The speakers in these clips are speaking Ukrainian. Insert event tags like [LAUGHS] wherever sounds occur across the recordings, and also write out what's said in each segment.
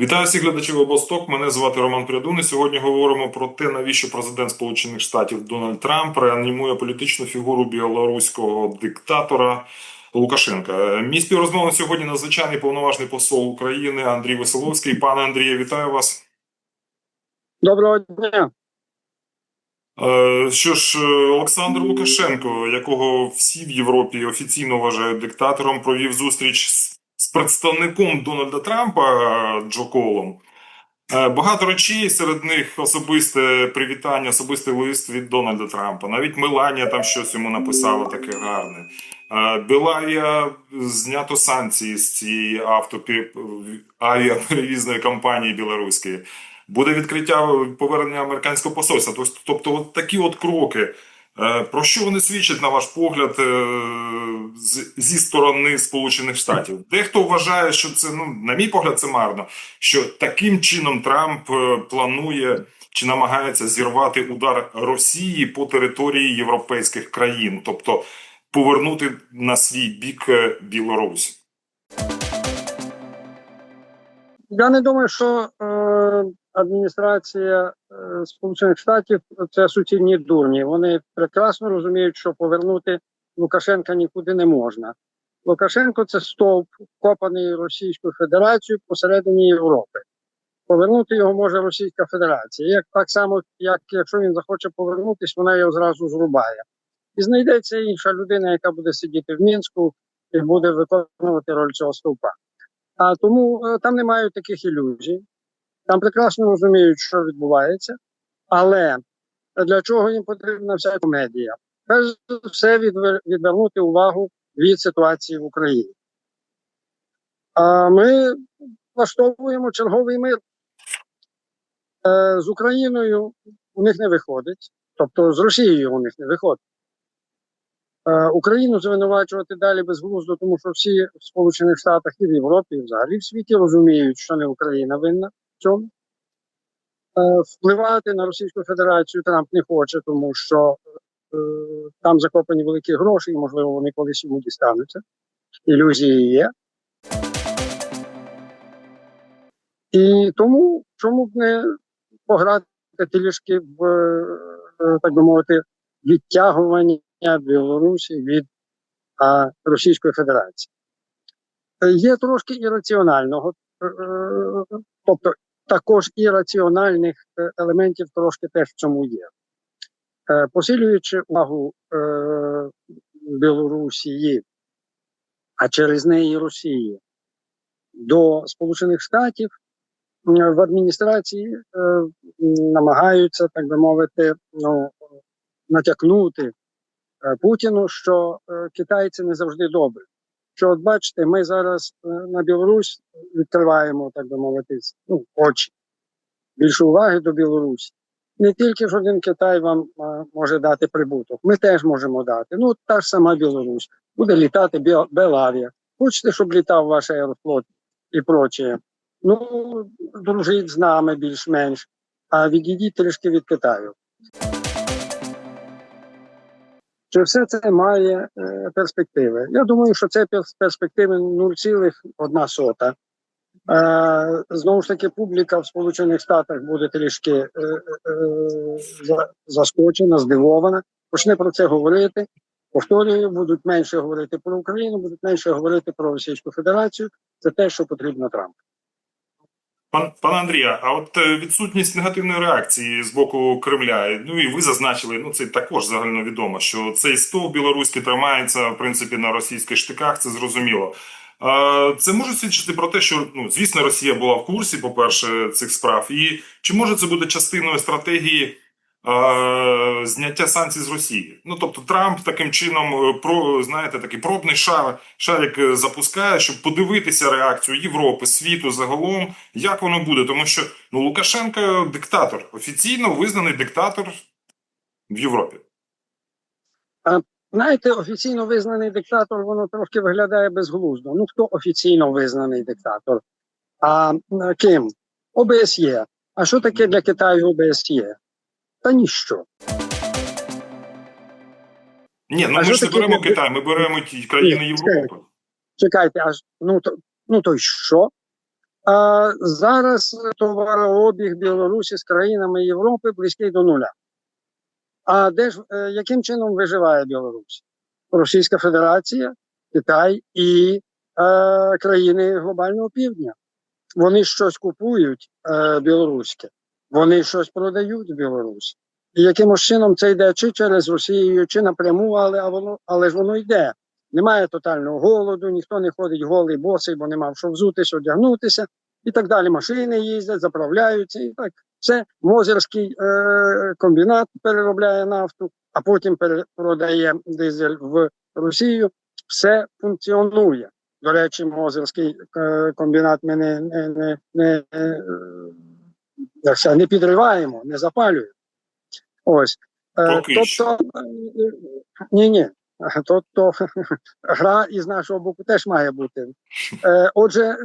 Вітаю всіх глядачів обосток. Мене звати Роман Прядун. І сьогодні говоримо про те, навіщо президент Сполучених Штатів Дональд Трамп реанімує політичну фігуру білоруського диктатора Лукашенка. Мій співрозмовник сьогодні надзвичайний повноважний посол України Андрій Веселовський. Пане Андрію, вітаю вас. Доброго дня. Е, Що ж, е, Олександр Лукашенко, якого всі в Європі офіційно вважають диктатором, провів зустріч з з представником Дональда Трампа е, Джо Колом. Е, Багато речей, серед них особисте привітання, особистий лист від Дональда Трампа. Навіть Меланія там щось йому написала таке гарне. Е, Белавія знято санкції з цієї автопі... авіаперевізної компанії білоруської. Буде відкриття повернення американського посольства. Тобто, от такі от кроки. Е, Про що вони свідчать, на ваш погляд, е, зі сторони Сполучених Штатів? Дехто вважає, що це, ну, на мій погляд, це марно. Що таким чином Трамп е, планує чи намагається зірвати удар Росії по території європейських країн, тобто повернути на свій бік Білорусь. Я не думаю, що адміністрація е, Сполучених Штатів це суцільні дурні. Вони прекрасно розуміють, що повернути Лукашенка нікуди не можна. Лукашенко це стовп, копаний Російською Федерацією посередині Європи. Повернути його може Російська Федерація. Як так само, як якщо він захоче повернутись, вона його зразу зрубає. І знайдеться інша людина, яка буде сидіти в Мінську і буде виконувати роль цього стовпа. А тому е, там немає таких ілюзій. Там прекрасно розуміють, що відбувається, але для чого їм потрібна вся комедія? Перш за все, відвернути увагу від ситуації в Україні. А ми влаштовуємо черговий мир. Е, з Україною у них не виходить, тобто з Росією у них не виходить. Е, Україну звинувачувати далі безглуздо, тому що всі в Сполучених Штатах і в Європі, і взагалі в світі розуміють, що не Україна винна цьому. Е, Впливати на Російську Федерацію Трамп не хоче, тому що е, там закопані великі гроші, і можливо вони колись йому дістануться. Ілюзії є. І тому чому б не пограти трішки в, е, так би мовити, відтягування Білорусі від а, Російської Федерації. Е, Є трошки ірраціонального, е, е, тобто також ірраціональних е, елементів трошки теж в цьому є. Е, Посилюючи увагу е, Білорусі, а через неї Росії до Сполучених Штатів в адміністрації намагаються, так би мовити, ну, натякнути Путіну, що китайці не завжди добрі. Що, от бачите, ми зараз е, на Білорусь відкриваємо, так би мовити, ну, очі. Більше уваги до Білорусі. Не тільки ж один Китай вам е, може дати прибуток, ми теж можемо дати. Ну, та ж сама Білорусь. Буде літати Бел- Белавія. Хочете, щоб літав ваш аерофлот і прочее. Ну, дружіть з нами більш-менш, а відійдіть трішки від Китаю. Чи все це має е, перспективи? Я думаю, що це перспективи 0,1 сота. Е, знову ж таки, публіка в Сполучених Штатах буде трішки е, е, е, заскочена, здивована, почне про це говорити. Повторюю, будуть менше говорити про Україну, будуть менше говорити про Російську Федерацію. Це те, що потрібно Трампу. Пан, пане Андрія, а от е, відсутність негативної реакції з боку Кремля, ну і ви зазначили, ну це також загальновідомо, що цей стовп білоруський тримається в принципі на російських штиках, це зрозуміло. Е, Це може свідчити про те, що ну звісно, Росія була в курсі, по-перше, цих справ, і чи може це бути частиною стратегії е, зняття санкцій з Росії? Ну тобто Трамп таким чином е, про знаєте такий пробний шар шарик е, запускає, щоб подивитися реакцію Європи, світу загалом, як воно буде, тому що ну Лукашенко диктатор, офіційно визнаний диктатор в Європі. Знаєте, офіційно визнаний диктатор, воно трошки виглядає безглуздо. Ну хто офіційно визнаний диктатор? А ким? ОБСЄ. А що таке для Китаю ОБСЄ? Та ніщо. Ні, ну А ми ж не беремо для- Китай, ми беремо ті країни Європи. Чекайте, аж ну то ну то й що? А зараз товарообіг Білорусі з країнами Європи близький до нуля. А де ж е, яким чином виживає Білорусь? Російська Федерація, Китай і е, країни глобального півдня. Вони щось купують е, білоруське, вони щось продають в Білорусі. І якимось чином це йде чи через Росію, чи напряму, але, а воно, але ж воно йде. Немає тотального голоду, ніхто не ходить голий босий, бо нема в що взутися, одягнутися і так далі. Машини їздять, заправляються і так. Це Мозерський е, комбінат переробляє нафту, а потім перепродає дизель в Росію. Все функціонує. До речі, Мозерський е, комбінат ми не, не, не, не, е, як не підриваємо, не запалюємо. Ось. Е, Поки що. тобто, ні, ні. Тобто [LAUGHS] гра із нашого боку теж має бути. Е, отже,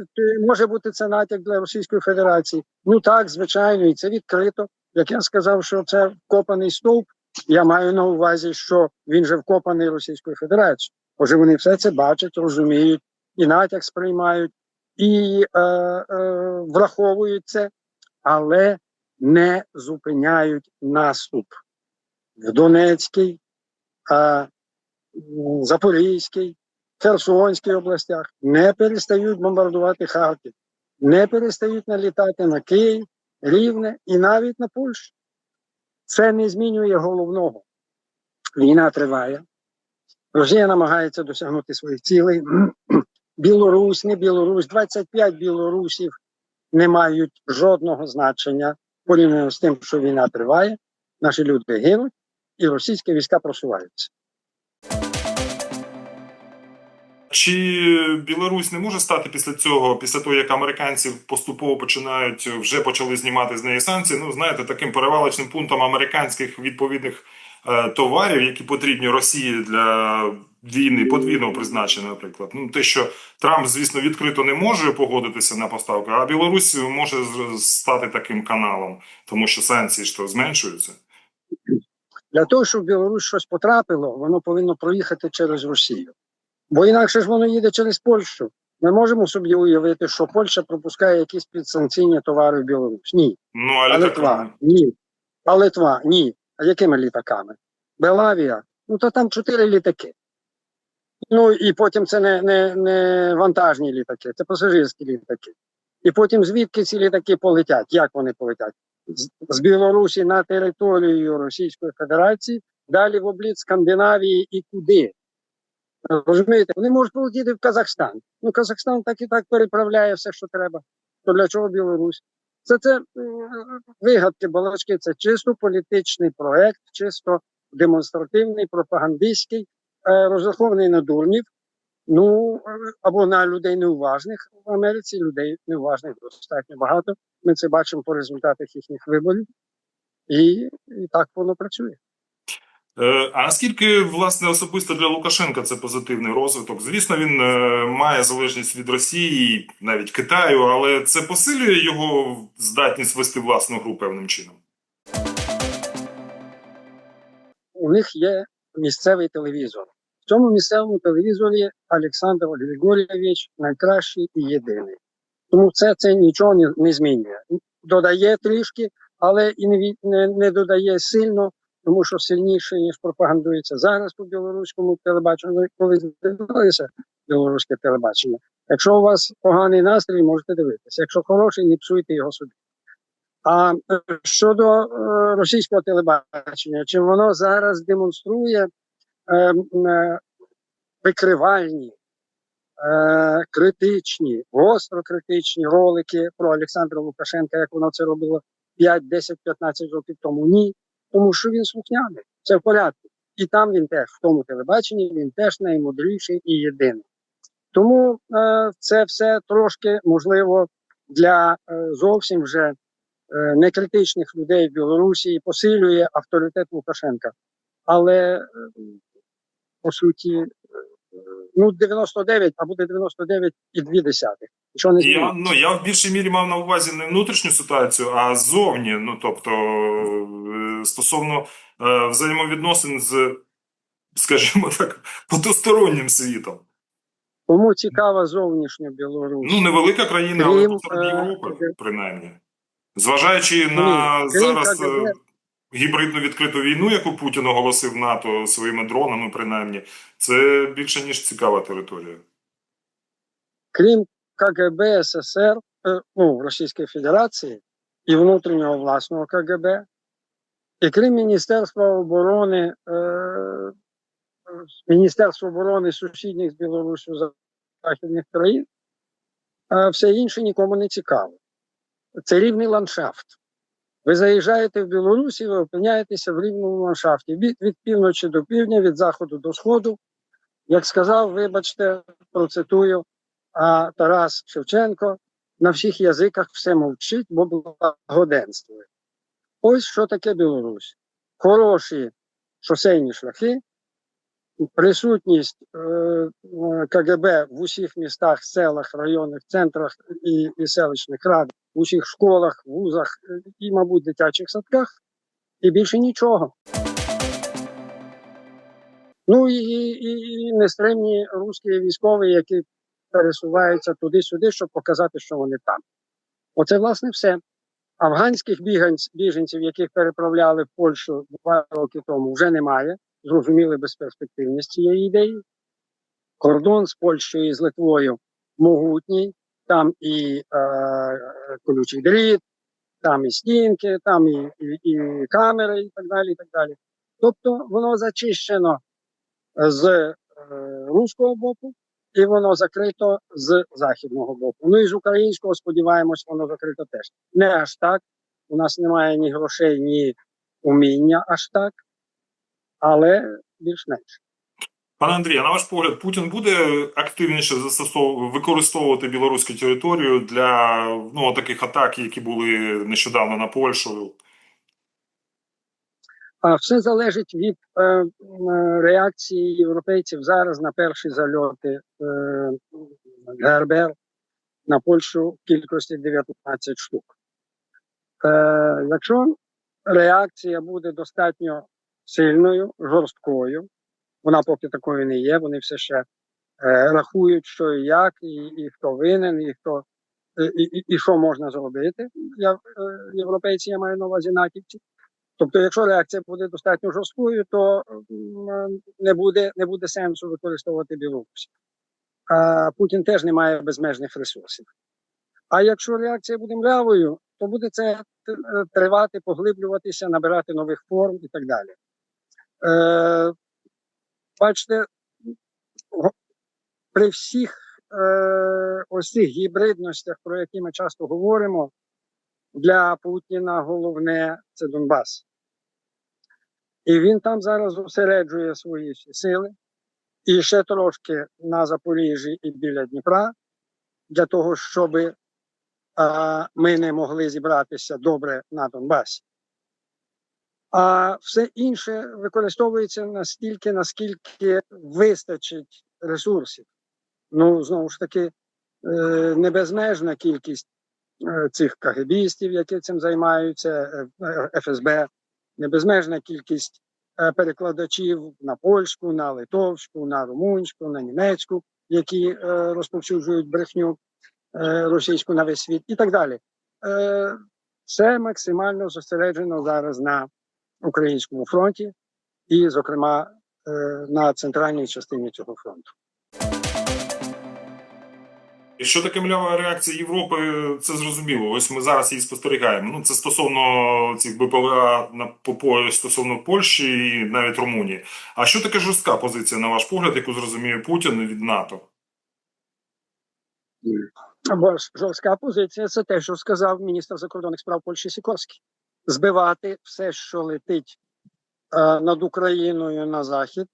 може бути це натяк для Російської Федерації? Ну так, звичайно, і це відкрито. Як я сказав, що це вкопаний стовп, я маю на увазі, що він же вкопаний Російською Федерацією. Отже, вони все це бачать, розуміють, і натяк сприймають, і е, е, враховують це, але не зупиняють наступ в Донецькій, Запорізькій, Херсонській областях не перестають бомбардувати Харків, не перестають налітати на Київ, Рівне і навіть на Польщу. Це не змінює головного. Війна триває. Росія намагається досягнути своїх цілей. [CLEARS THROAT] Білорусь, не Білорусь, 25 білорусів не мають жодного значення порівняно з тим, що війна триває. Наші люди гинуть, і російські війська просуваються. Чи Білорусь не може стати після цього, після того, як американці поступово починають вже почали знімати з неї санкції? Ну знаєте, таким перевалочним пунктом американських відповідних товарів, які потрібні Росії для війни подвійного призначення, наприклад. Ну те, що Трамп, звісно, відкрито не може погодитися на поставку, а Білорусь може стати таким каналом, тому що санкції то зменшуються. Для того, щоб в Білорусь щось потрапило, воно повинно проїхати через Росію. Бо інакше ж воно їде через Польщу. Ми можемо собі уявити, що Польща пропускає якісь підсанкційні товари в Білорусь. Ні. Ну А Литва? Ні. А Литва? Ні. А якими літаками? Белавія? Ну то там чотири літаки. Ну і потім це не, не, не вантажні літаки, це пасажирські літаки. І потім звідки ці літаки полетять? Як вони полетять? З, з Білорусі на територію Російської Федерації, далі в обліт Скандинавії і куди? Розумієте, вони можуть полетіти в Казахстан. Ну, Казахстан так і так переправляє все, що треба. То для чого Білорусь? Це це вигадки, балачки, це чисто політичний проект, чисто демонстративний, пропагандистський, е, розрахований на дурнів. Ну або на людей неуважних в Америці, людей неуважних достатньо багато. Ми це бачимо по результатах їхніх виборів, і, і так воно працює. Е, А наскільки власне особисто для Лукашенка це позитивний розвиток? Звісно, він е, має залежність від Росії, навіть Китаю, але це посилює його здатність вести власну гру певним чином. у них є місцевий телевізор. В цьому місцевому телевізорі Олександр Григорійович найкращий і єдиний. Тому це, це нічого не, не змінює. Додає трішки, але і не, не, не додає сильно, тому що сильніше, ніж пропагандується зараз по білоруському телебаченню. Коли дивилися білоруське телебачення. Якщо у вас поганий настрій, можете дивитися. Якщо хороший, не псуйте його собі. А е, щодо е, російського телебачення, чи воно зараз демонструє е, е, викривальні, е, критичні, гостро критичні ролики про Олександра Лукашенка, як воно це робило 5, 10, 15 років тому? Ні, тому що він слухняний, це в порядку. І там він теж, в тому телебаченні, він теж наймудріший і єдиний. Тому е, це все трошки можливо для е, зовсім вже е, некритичних людей в Білорусі посилює авторитет Лукашенка. Але е, по суті, ну 99, а буде 99 і 2 десятих. Що не Я, ну, я в більшій мірі мав на увазі не внутрішню ситуацію, а зовні. Ну, тобто, е, стосовно е, взаємовідносин з, скажімо так, потустороннім світом. Кому цікава зовнішня Білорусь? Ну, невелика країна, але Крім, посеред е, Європи, принаймні. Зважаючи на крім зараз КГБ. Гібридну відкриту війну, яку Путін оголосив НАТО своїми дронами, принаймні, це більше ніж цікава територія. крім КГБ СССР, е, ну, Російської Федерації і внутрішнього власного КГБ, і крім Міністерства оборони, е, Міністерства оборони сусідніх з Білорусі західних країн, е, все інше нікому не цікаво. Це рівний ландшафт. Ви заїжджаєте в Білорусь і ви опиняєтеся в рівному ландшафті від, від півночі до півдня, від заходу до сходу. Як сказав, вибачте, процитую, а Тарас Шевченко на всіх язиках все мовчить, бо благоденствує. Ось що таке Білорусь. Хороші шосейні шляхи, присутність е, КГБ в усіх містах, селах, районних центрах і, і селищних рад, в усіх школах, вузах е, і, мабуть, дитячих садках, і більше нічого. Ну і, і, і нестримні русські військові, які пересуваються туди-сюди, щоб показати, що вони там. Оце, власне, все. Афганських біганць, біженців, яких переправляли в Польщу два роки тому, вже немає. Зрозуміли безперспективність цієї ідеї. Кордон з Польщею і з Литвою могутній, там і е, колючий дріт, там і стінки, там і, і, і камери, і так далі. і так далі. Тобто воно зачищено з е, руського боку, і воно закрито з західного боку. Ну і з українського, сподіваємось, воно закрито теж. Не аж так. У нас немає ні грошей, ні уміння аж так, але більш-менш. Пане Андрію, на ваш погляд, Путін буде активніше застосовувати використовувати білоруську територію для ну, таких атак, які були нещодавно на Польщу? Все залежить від е, реакції європейців зараз на перші зальоти е, ГРБР на Польщу в кількості 19 штук. Е, якщо реакція буде достатньо сильною, жорсткою, вона поки такою не є, вони все ще е, рахують, що і як, і, і хто винен, і хто і, і, і що можна зробити. Я, е, європейці я маю на увазі натівці. Тобто, якщо реакція буде достатньо жорсткою, то не буде, не буде сенсу використовувати Білорусь. А Путін теж не має безмежних ресурсів. А якщо реакція буде млявою, то буде це е, тривати, поглиблюватися, набирати нових форм і так далі. Е, бачите, при всіх е, ось цих гібридностях, про які ми часто говоримо, для Путіна головне це Донбас. І він там зараз зосереджує свої всі сили. І ще трошки на Запоріжжі і біля Дніпра, для того, щоб ми не могли зібратися добре на Донбасі. А все інше використовується настільки, наскільки вистачить ресурсів. Ну, знову ж таки, е, не безмежна кількість е, цих кагебістів, які цим займаються, е, ФСБ, не безмежна кількість перекладачів на польську, на литовську, на румунську, на німецьку, які розповсюджують брехню російську на весь світ, і так далі. Це максимально зосереджено зараз на українському фронті, і, зокрема, е, на центральній частині цього фронту. І що таке млява реакція Європи, це зрозуміло. Ось ми зараз її спостерігаємо. Ну, це стосовно цих БПЛА на по стосовно Польщі і навіть Румунії. А що таке жорстка позиція, на ваш погляд, яку зрозуміє Путін від НАТО? Бо жорстка позиція це те, що сказав міністр закордонних справ Польщі Сікорський. Збивати все, що летить е, над Україною на захід,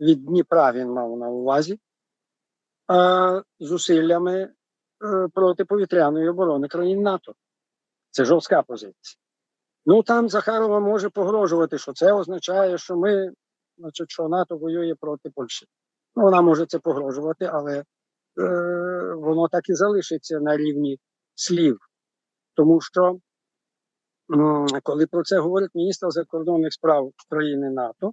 від Дніпра він мав на увазі, е, зусиллями е, протиповітряної оборони країн НАТО. Це жорстка позиція. Ну там Захарова може погрожувати, що це означає, що ми, значить, що НАТО воює проти Польщі. Ну, вона може це погрожувати, але е, воно так і залишиться на рівні слів. Тому що, коли про це говорить міністр закордонних справ країни НАТО,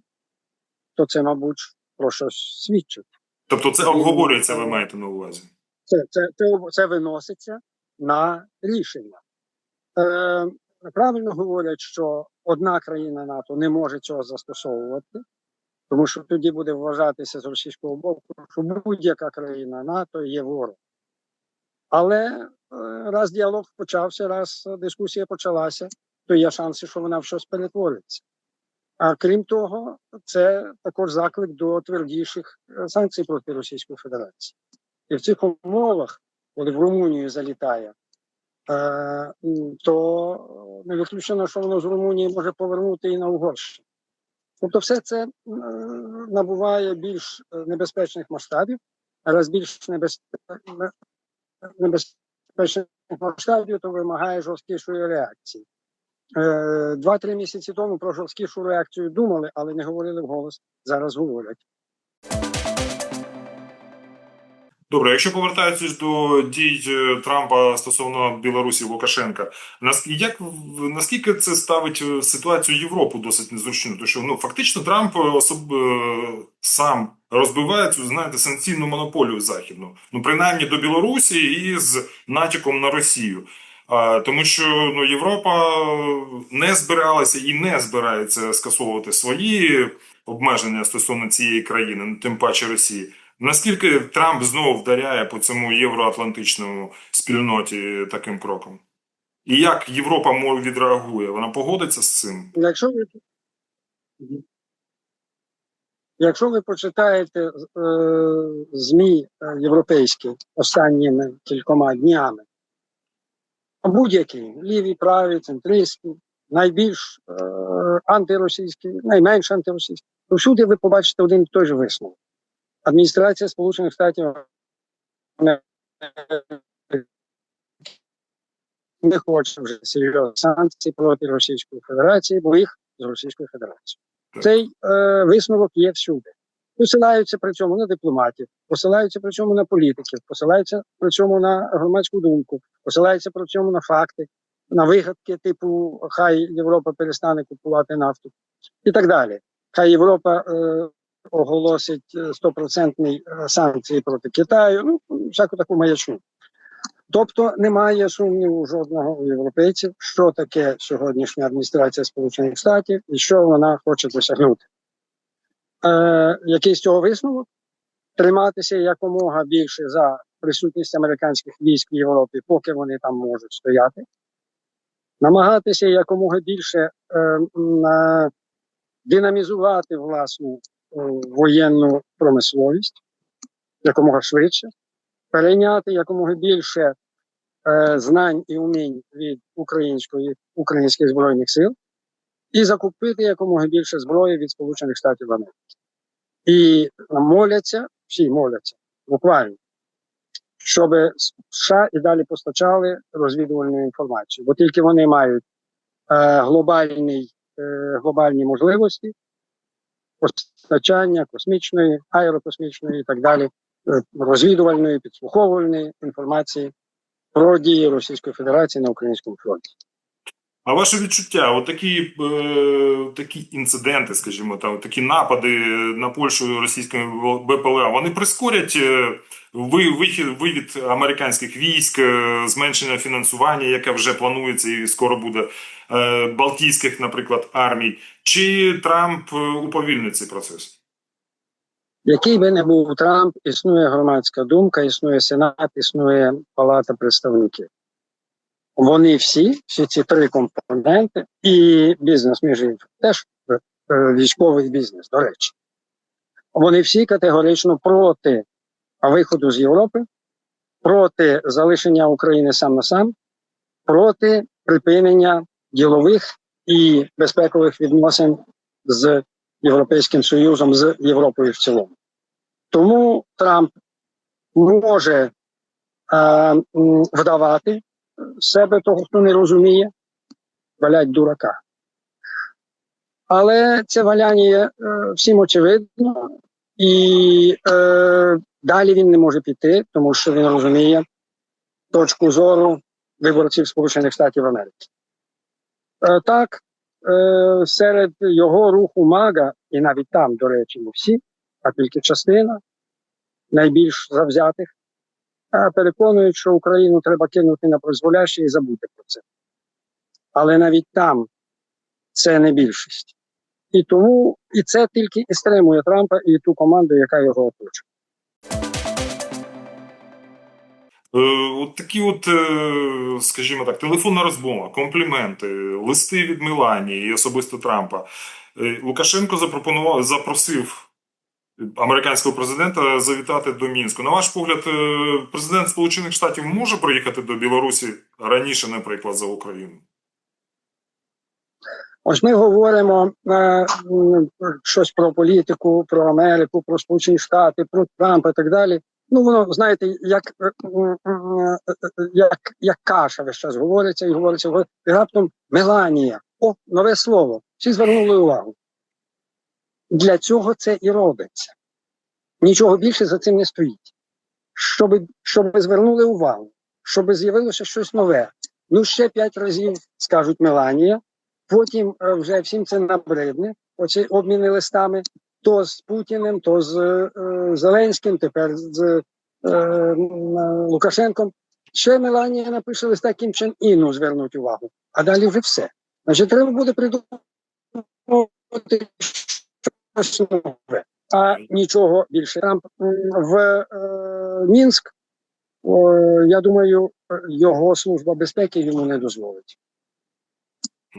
то це, мабуть, про щось свідчить. Тобто це обговорюється, ви маєте на увазі. Це, це, це, це виноситься на рішення. Е, правильно говорять, що одна країна НАТО не може цього застосовувати, тому що тоді буде вважатися з російського боку, що будь-яка країна НАТО є ворог. Але е, раз діалог почався, раз дискусія почалася, то є шанси, що вона в щось перетвориться. А крім того, це також заклик до твердіших е, санкцій проти Російської Федерації. І в цих умовах, коли в Румунію залітає, е, то не виключено, що воно з Румунії може повернути і на Угорщину. Тобто, все це набуває більш небезпечних масштабів, раз більш небез- не- небезпечних масштабів, то вимагає жорсткішої реакції. Е, Два-три місяці тому про жорсткішу реакцію думали, але не говорили вголос. Зараз говорять. Добре, якщо повертаючись до дій е, Трампа стосовно Білорусі Лукашенка, як наскільки це ставить е, ситуацію Європу досить незручну? Тому що ну фактично Трамп е, особ... сам розбиває цю знаєте санкційну монополію західну, ну принаймні до Білорусі і з натяком на Росію. Тому що ну Європа не збиралася і не збирається скасовувати свої обмеження стосовно цієї країни, ну, тим паче Росії. Наскільки Трамп знову вдаряє по цьому євроатлантичному спільноті таким кроком? І як Європа мов відреагує? Вона погодиться з цим? Якщо ви, якщо ви почитаєте е, ЗМІ е, європейські останніми кількома днями, будь-які ліві, праві, центристські, найбільш е, антиросійські, найменш антиросійські, то всюди ви побачите один і той же висновок. Адміністрація Сполучених Штатів не, хоче вже серйозних санкцій проти Російської Федерації, бо їх з Російською Федерацією. Цей е, висновок є всюди. Посилаються при цьому на дипломатів, посилаються при цьому на політиків, посилаються при цьому на громадську думку, посилаються при цьому на факти, на вигадки, типу хай Європа перестане купувати нафту і так далі. Хай Європа е, оголосить е, стопроцентні е, санкції проти Китаю, ну всяку таку маячню. Тобто немає сумніву жодного у європейців, що таке сьогоднішня адміністрація Сполучених Штатів і що вона хоче досягнути. Е, який з цього висновок? Триматися якомога більше за присутність американських військ в Європі, поки вони там можуть стояти, намагатися якомога більше е, е, динамізувати власну воєнну промисловість якомога швидше, перейняти якомога більше е, знань і умінь від української українських збройних сил і закупити якомога більше зброї від Сполучених Штатів Америки. І моляться, всі моляться, буквально, щоб США і далі постачали розвідувальну інформацію, бо тільки вони мають е, глобальний, е, глобальні можливості постачання космічної, аерокосмічної і так далі, е, розвідувальної, підслуховувальної інформації про дії Російської Федерації на українському фронті. А ваше відчуття, от такі, е, такі інциденти, скажімо, там такі напади на Польщу російськими БПЛА, вони прискорять е, ви- вихід вивід американських військ, е, зменшення фінансування, яке вже планується і скоро буде е, Балтійських, наприклад, армій. Чи Трамп е, уповільнить цей процес? Який би не був Трамп, існує громадська думка, існує Сенат, існує Палата представників. Вони всі, всі ці три компоненти, і бізнес між іншим, теж е, е, військовий бізнес, до речі. Вони всі категорично проти виходу з Європи, проти залишення України сам на сам, проти припинення ділових і безпекових відносин з Європейським Союзом, з Європою в цілому. Тому Трамп може е, вдавати себе того, хто не розуміє, валять дурака. Але це валяння е, всім очевидно, і е, далі він не може піти, тому що він розуміє точку зору виборців Сполучених Штатів Америки. Е, так, е, серед його руху МАГА, і навіть там, до речі, не всі, а тільки частина, найбільш завзятих, переконують, що Україну треба кинути на призволяще і забути про це. Але навіть там це не більшість. І тому і це тільки і стримує Трампа і ту команду, яка його оточує. Е, От такі, от, е, скажімо так, телефонна розмова, компліменти, листи від Меланії і особисто Трампа. Е, Лукашенко запропонував, запросив американського президента завітати до Мінську. На ваш погляд, е, президент Сполучених Штатів може приїхати до Білорусі раніше, наприклад, за Україну? Ось ми говоримо е, щось про політику, про Америку, про Сполучені Штати, про Трампа і так далі. Ну, воно, знаєте, як, е, е, як, як каша весь час говориться і говориться. і раптом Меланія. О, нове слово. Всі звернули увагу. Для цього це і робиться. Нічого більше за цим не стоїть. Щоб, щоб звернули увагу, щоб з'явилося щось нове. Ну, ще п'ять разів скажуть Меланія, Потім е, вже всім це набридне, оці обміни листами, то з Путіним, то з е, Зеленським, тепер з е, Лукашенком. Ще Меланія напише листа Кім Чен Іну звернуть увагу. А далі вже все. Значить, треба буде придумати щось нове. А нічого більше. Трамп в е, Мінськ, о, я думаю, його служба безпеки йому не дозволить.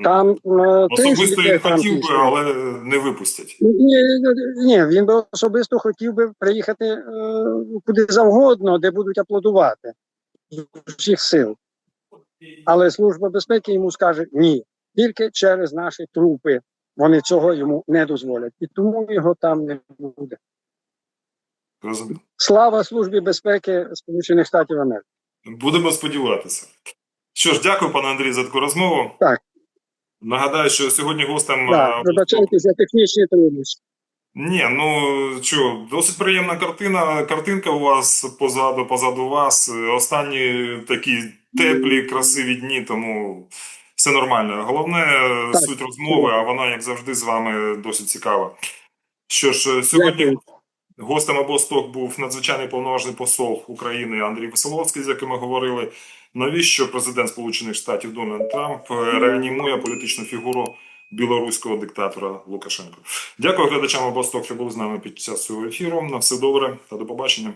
Там е, Особисто він хотів би, але не випустять. Ні, ні, він би особисто хотів би приїхати е, куди завгодно, де будуть аплодувати з усіх сил. Але служба безпеки йому скаже ні, тільки через наші трупи. Вони цього йому не дозволять, і тому його там не буде. Розумію. Слава службі безпеки Сполучених Штатів Америки. Будемо сподіватися. Що ж, дякую, пане Андрій, за таку розмову. Так. Нагадаю, що сьогодні гостем. Так, е, вибачайте за технічні труднощі. Ні, ну що, досить приємна картина. Картинка у вас позаду, позаду вас. Останні такі теплі, красиві дні, тому все нормально. Головне Так. суть розмови, а вона, як завжди, з вами досить цікава. Що ж, сьогодні Дякую. гостем обосток був надзвичайний повноважний посол України Андрій Веселовський, з яким ми говорили. Навіщо президент Сполучених Штатів Дональд Трамп е, реанімує політичну фігуру білоруського диктатора Лукашенка? Дякую глядачам обосток, що були з нами під час цього ефіру. На все добре та до побачення.